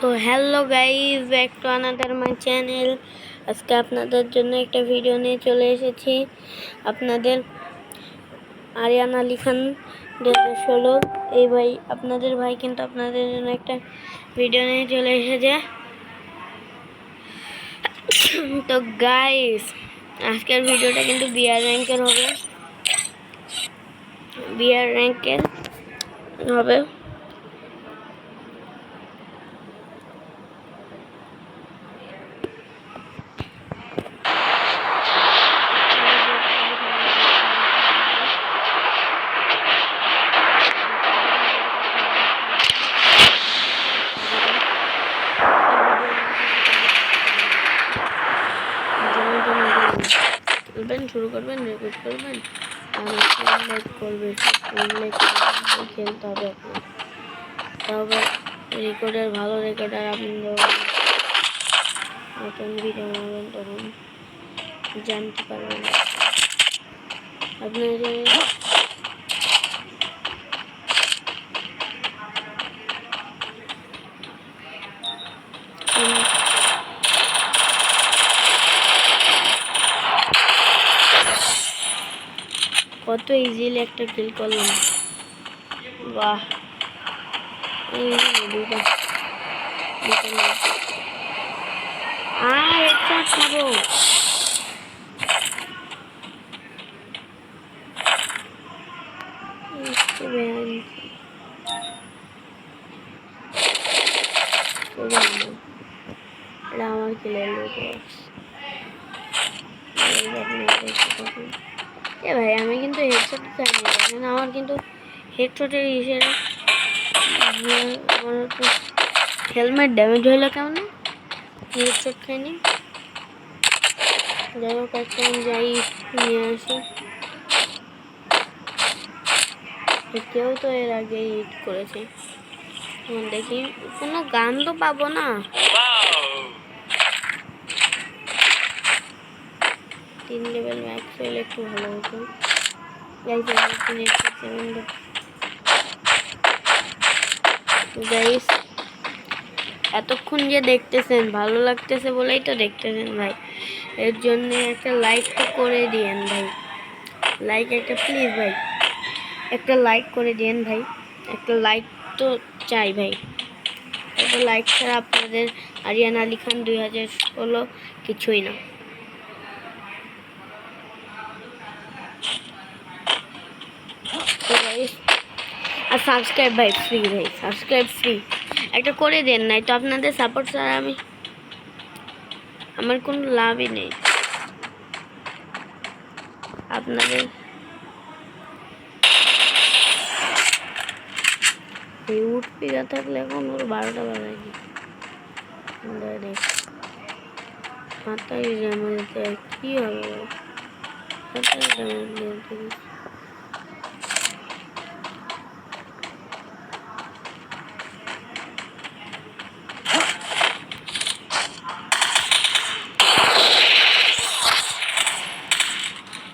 তো hello guys back to another my channel আজকে আপনাদের জন্য একটা ভিডিও নিয়ে চলে এসেছি। আপনাদের আরিয়ান আলী খান দু ষোলো। এই ভাই, আপনাদের ভাই কিন্তু আপনাদের জন্য একটা ভিডিও নিয়ে চলে এসেছে। তো গাইস আজকের ভিডিওটা কিন্তু বিআর র্যাঙ্কের হবে। বিআর র্যাঙ্কের হবে। করবেন, শুরু করবেন রেকর্ড করবেন, আর লাইক করবে লাইক খেলতে হবে আপনার। তবে রেকর্ডের ভালো রেকর্ডার আপনি নতুন ভিডিও বানাবেন তখন জানতে পারবেন। আপনার কত ইজিলি একটা কিল করলাম। বাহ। আর একটা খাব। আমার কিলের লোক এ ভাই, আমি কিন্তু হেডশট চাই না দেখেন আমার কিন্তু হেডশটের তো হেলমেট ড্যামেজ হইল কেমন? হেডশট খাইনি। যাই হোক আমি যাই নিয়ে আসি। কেউ তো এর আগে হিট করেছে। দেখি, কোনো গান তো পাবো না। তিন লেভেল ম্যাক্স হলে একটু ভালো হতো। গাইস এতক্ষণ যে দেখতেছেন, ভালো লাগতেছে বলেই তো দেখতেছেন ভাই। এর জন্য একটা লাইক তো করে দিয়েন ভাই। লাইক একটা প্লিজ ভাই, একটা লাইক করে দিয়েন ভাই। একটা লাইক তো চাই ভাই। একটা লাইক ছাড়া আপনাদের আরিয়ান আলী খান দুই হাজার ষোলো কিছুই না তো guys, আর সাবস্ক্রাইব ভাই ফ্রি ভাই সাবস্ক্রাইব ফ্রি একটা করে দেন নাই তো আপনাদের সাপোর্ট ছাড়া আমি আমার কোনো লাভই নেই। আপনাদের এই উঠ পিগা থাকলে এখন ওর বারোটা বাজায়নি দেখ মাথায় যেমন কি হবে? মাথায়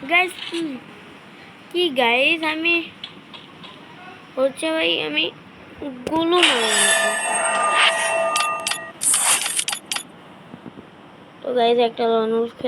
গাইস কি গাইজ আমি হচ্ছে ভাই আমি গুলো তো গাইজ একটা লনুর